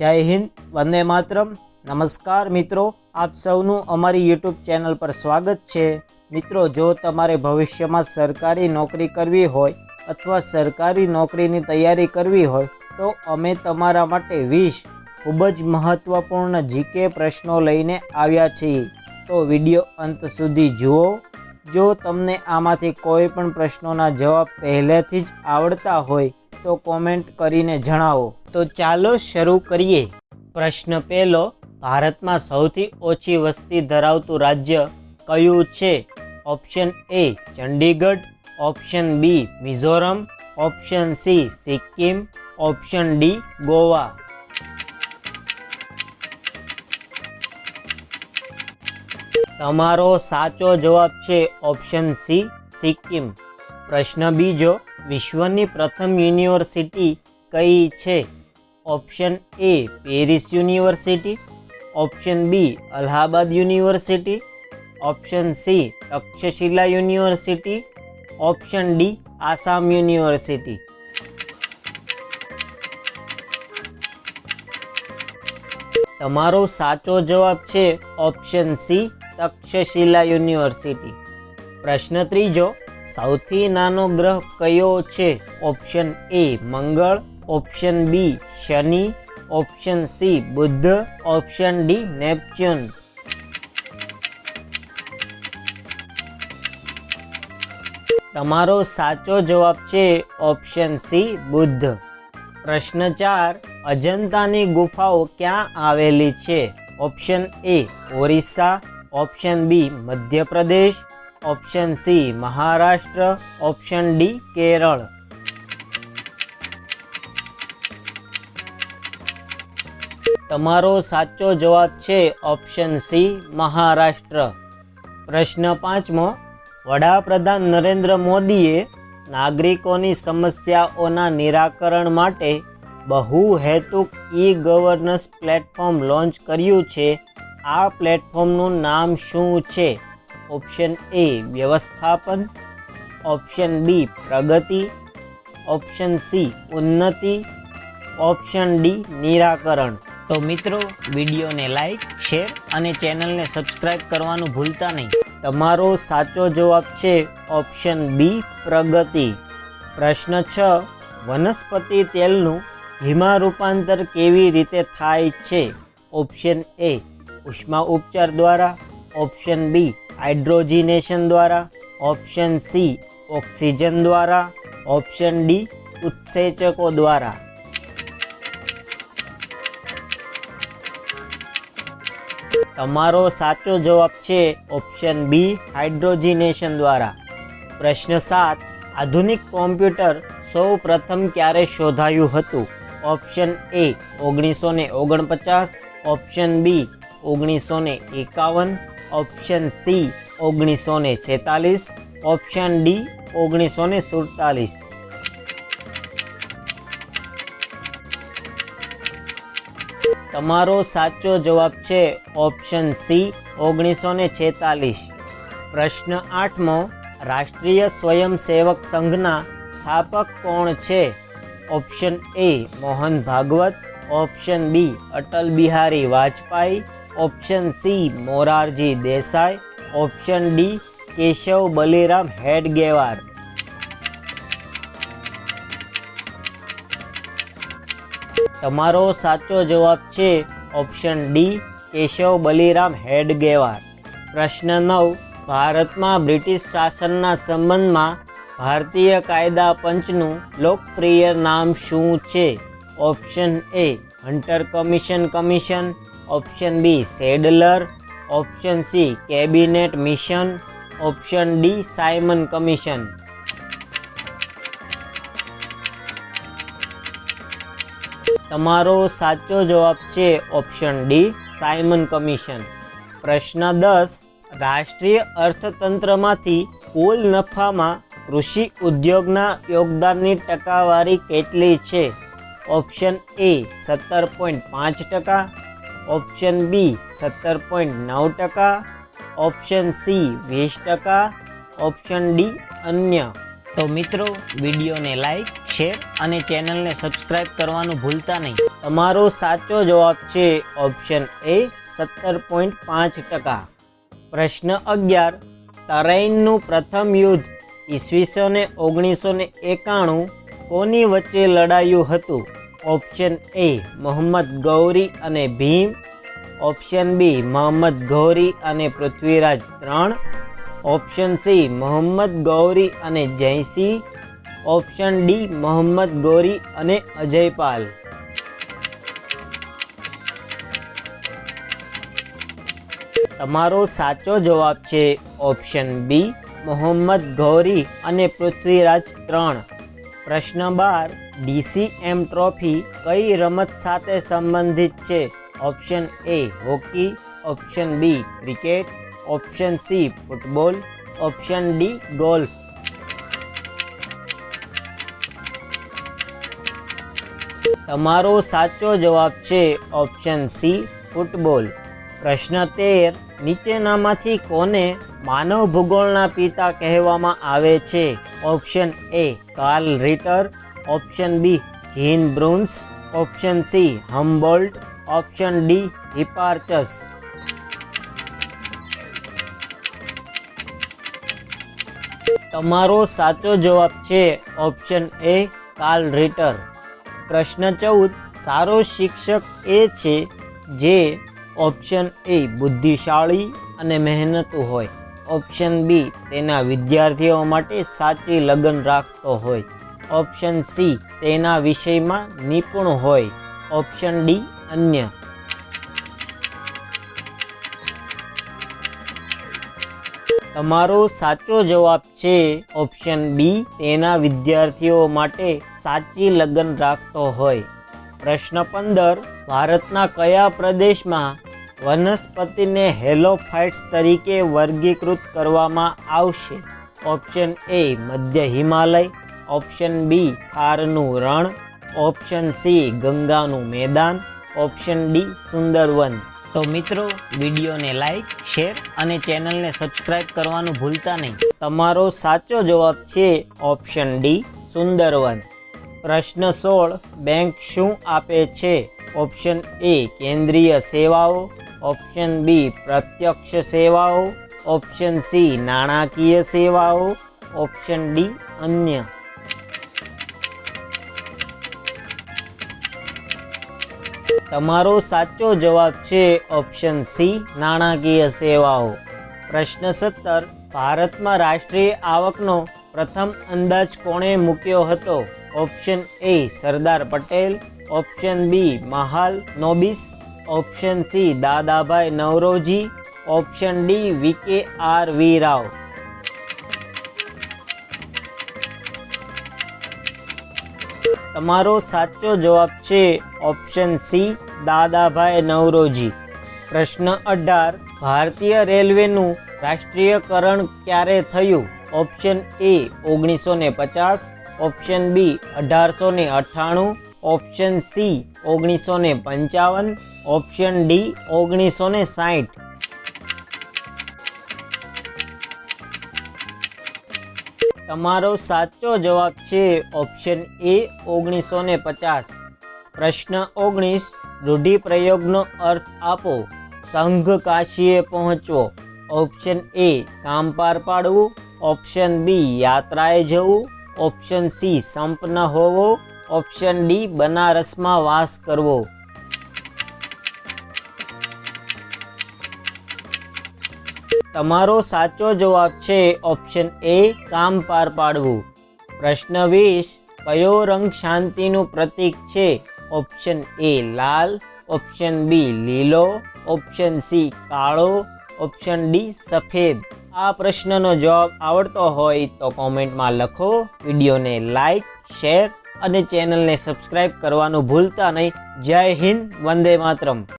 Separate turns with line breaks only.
જય હિન્દ, વંદે માતરમ. નમસ્કાર મિત્રો, આપ સૌનું અમારી યુટ્યુબ ચેનલ પર સ્વાગત છે. મિત્રો, જો તમારે ભવિષ્યમાં સરકારી નોકરી કરવી હોય અથવા સરકારી નોકરીની તૈયારી કરવી હોય, તો અમે તમારા માટે વીસ ખૂબ જ મહત્ત્વપૂર્ણ જીકે પ્રશ્નો લઈને આવ્યા છીએ. તો વીડિયો અંત સુધી જુઓ. જો તમને આમાંથી કોઈ પણ પ્રશ્નોના જવાબ પહેલેથી જ આવડતા હોય તો કોમેન્ટ કરીને જણાવો. તો ચાલો શરૂ કરીએ. પ્રશ્ન પહેલો, ભારતમાં સૌથી ઓછી વસ્તી ધરાવતું રાજ્ય કયું છે? Option A Chandigarh. Option B Mizoram. Option C Sikkim. Option D Goa. તમારો સાચો જવાબ છે ઓપ્શન સી સિક્કિમ. પ્રશ્ન બીજો, વિશ્વની પ્રથમ યુનિવર્સિટી કઈ છે? Option A, Paris university. Option B, Allahabad university. Option C, Takshashila university. Option D, Assam university. તમારો સાચો જવાબ છે ઓપ્શન સી, તક્ષશિલા યુનિવર્સિટી. પ્રશ્ન ત્રીજો સૌથી નાનો ગ્રહ કયો છે? Option A Mangal, option B Shani, option C Budh option D Neptune. તમારો સાચો જવાબ છે ઓપ્શન સી બુદ્ધ પ્રશ્ન ચાર, અજંતાની ગુફાઓ ક્યાં આવેલી છે? Option A Orissa, option B Madhya Pradesh option C, Maharashtra. Option D, Kerala. તમારો સાચો જવાબ છે ઓપ્શન સી, મહારાષ્ટ્ર. પ્રશ્ન પાંચમો, વડાપ્રધાન નરેન્દ્ર મોદીએ નાગરિકોની સમસ્યાઓના નિરાકરણ માટે બહુહેતુક ઈ ગવર્નન્સ પ્લેટફોર્મ લોન્ચ કર્યું છે. આ પ્લેટફોર્મનું નામ શું છે? ઓપ્શન એ વ્યવસ્થાપન, ઓપ્શન બી પ્રગતિ, ઓપ્શન સી ઉન્નતિ, ઓપ્શન ડી નિરાકરણ. તો મિત્રો, વિડીયોને લાઈક, શેર અને ચેનલને સબસ્ક્રાઇબ કરવાનું ભૂલતા નહીં. તમારો સાચો જવાબ છે ઓપ્શન બી પ્રગતિ. પ્રશ્ન છ, વનસ્પતિ તેલનું હિમા રૂપાંતર કેવી રીતે થાય છે? ઓપ્શન એ ઉષ્મા ઉપચાર દ્વારા, ઓપ્શન બી હાઇડ્રોજિનેશન દ્વારા, ઓપ્શન સી, ઓક્સિજન દ્વારા, ઓપ્શન ડી, ઉત્સેચકો દ્વારા. તમારો સાચો જવાબ છે ઓપ્શન બી, હાઇડ્રોજિનેશન દ્વારા. પ્રશ્ન સાત, આધુનિક કોમ્પ્યુટર સૌ પ્રથમ ક્યારે શોધાયું હતું? ઓપ્શન એ, ઓગણીસો ઓગણપચાસ, ઓપ્શન બી ઓગણીસો ને એકાવન, ઓપ્શન સી ઓગણીસો ને છેતાલીસ, ઓપ્શન ડી ઓગણીસો ને સુડતાલીસ. તમારો સાચો જવાબ છે ઓપ્શન સી ઓગણીસો ને છેતાલીસ. પ્રશ્ન આઠમો, રાષ્ટ્રીય સ્વયંસેવક સંઘના સ્થાપક કોણ છે? Option A Mohan Bhagwat, option B Atal Bihari Vajpayee option C Morarji Desai, option D Keshav Baliram Hedgewar. તમારો સાચો જવાબ છે ઓપ્શન ડી કેશવ બલિરામ હેડગેવાર. પ્રશ્ન નવ, ભારતમાં બ્રિટિશ શાસનના સંબંધમાં ભારતીય કાયદા પંચનું લોકપ્રિય નામ શું છે? Option A, Hunter Commission Commission option B Sadler, option C Cabinet Mission, option D Simon Commission. તમારો સાચો જવાબ છે ઓપ્શન ડી સાયમન કમિશન. પ્રશ્ન દસ, રાષ્ટ્રીય અર્થતંત્રમાંથી કુલ નફામાં કૃષિ ઉદ્યોગના યોગદાનની ટકાવારી કેટલી છે? ઓપ્શન એ સત્તર પોઈન્ટ પાંચ ટકા ઓપ્શન બી સત્તર પોઈન્ટ નવ ટકા, ઓપ્શન સી વીસ ટકા, ઓપ્શન ડી અન્ય. તો મિત્રો, વિડીયોને લાઈક, શેર અને ચેનલને સબસ્ક્રાઇબ કરવાનું ભૂલતા નહીં. તમારો સાચો જવાબ છે ઓપ્શન એ સત્તર પોઈન્ટ પાંચ ટકા. પ્રશ્ન અગિયાર, તરાઈનનું પ્રથમ યુદ્ધ ઈસવીસો ને ઓગણીસો ને એકાણું કોની વચ્ચે લડાયું હતું? ઓપ્શન એ મોહમ્મદ ગૌરી અને ભીમ. ઓપ્શન બી મોહમ્મદ ગૌરી અને પૃથ્વીરાજ ત્રણ. ઓપ્શન સી મોહમ્મદ ગૌરી અને જયસિંહ ઓપ્શન ડી મોહમ્મદ ગૌરી અને અજયપાલ. તમારો સાચો જવાબ છે ઓપ્શન બી મોહમ્મદ ગૌરી અને પૃથ્વીરાજ ત્રણ. પ્રશ્ન બાર, ડીસીએમ ટ્રોફી કઈ રમત સાથે સંબંધિત છે? Option A hockey, option B cricket, option C football, option D golf. તમારો સાચો જવાબ છે ઓપ્શન સી ફૂટબોલ. પ્રશ્ન તેર, નીચેનામાંથી કોને માનવ ભૂગોળના પિતા કહેવામાં આવે છે? Option A Carl Ritter option B Jean Brunhes option C Humboldt option D Hipparchus તમારો સાચો જવાબ છે ઓપ્શન એ કાર્લ રીટર પ્રશ્ન ચૌદ, સારો શિક્ષક એ છે જે ઓપ્શન એ બુદ્ધિશાળી અને મહેનતુ હોય? ઓપ્શન બી, તેના વિદ્યાર્થીઓ માટે સાચી લગન રાખતો હોય. ઓપ્શન સી, તેના વિષયમાં નિપુણ હોય. ઓપ્શન ડી, અન્ય. તમારો સાચો જવાબ છે. ઓપ્શન બી, તેના વિદ્યાર્થીઓ માટે સાચી લગન રાખતો હોય. પ્રશ્ન પંદર, ભારતના કયા પ્રદેશમાં વનસ્પતિને હેલોફાઇટ્સ તરીકે વર્ગીકૃત કરવામાં આવશે. ઓપ્શન એ મધ્ય હિમાલય, ઓપ્શન બી થારનું રણ, ઓપ્શન સી ગંગાનું મેદાન, ઓપ્શન ડી સુંદરવન. તો મિત્રો, વિડીયોને લાઈક, શેર અને ચેનલને સબસ્ક્રાઇબ કરવાનું ભૂલતા નહીં. તમારો સાચો જવાબ છે ઓપ્શન ડી સુંદરવન. પ્રશ્ન સોળ, બેંક શું આપે છે? ઓપ્શન એ, કેન્દ્રીય સેવાઓ ઓપ્શન બી પ્રત્યક્ષ સેવાઓ, ઓપ્શન સી નાણાકીય સેવાઓ, ઓપ્શન ડી અન્ય. તમારો સાચો જવાબ છે ઓપ્શન સી નાણાકીય સેવાઓ. પ્રશ્ન સત્તર, ભારતમાં રાષ્ટ્રીય આવકનો પ્રથમ અંદાજ કોણે મૂક્યો હતો? Option A Sardar Patel, option B Mahalanobis option C Dadabhai Naoroji, option D V K R V Rao તમારો સાચો જવાબ છે ઓપ્શન સી દાદાભાઈ નવરોજી. પ્રશ્ન અઢાર, ભારતીય રેલવેનું રાષ્ટ્રીયકરણ ક્યારે થયું? ઓપ્શન એ ઓગણીસો ને પચાસ, ઓપ્શન બી અઢારસો ને અઠ્ઠાણું, ઓપ્શન સી ઓગણીસો ને પંચાવન ઓપ્શન ડી, ઓગણીસો ને સાઠ તમારો સાચો જવાબ છે ઓપ્શન એ, ઓગણીસો ને પચાસ. પ્રશ્ન ઓગણીસ, રૂઢિપ્રયોગનો અર્થ આપો. સંઘ કાશીએ પહોંચવો. ઓપ્શન એ, કામ પાર પાડવું. ઓપ્શન બી, યાત્રાએ જવું. ઓપ્શન સી, સંપન્ન હોવો. ઓપ્શન ડી, બનારસમાં વાસ કરવો. તમારો સાચો જવાબ છે ઓપ્શન એ કામ પાર પાડવું. પ્રશ્ન વીસ, કયો રંગ શાંતિનું પ્રતીક છે? ઓપ્શન એ લાલ, ઓપ્શન બી લીલો, ઓપ્શન સી કાળો, ઓપ્શન ડી સફેદ. આ પ્રશ્નનો જવાબ આવડતો હોય તો કોમેન્ટમાં લખો, વિડીયોને લાઈક, શેર અને ચેનલને સબસ્ક્રાઈબ કરવાનું ભૂલતા નહીં. જય હિન્દ, વંદે માતરમ.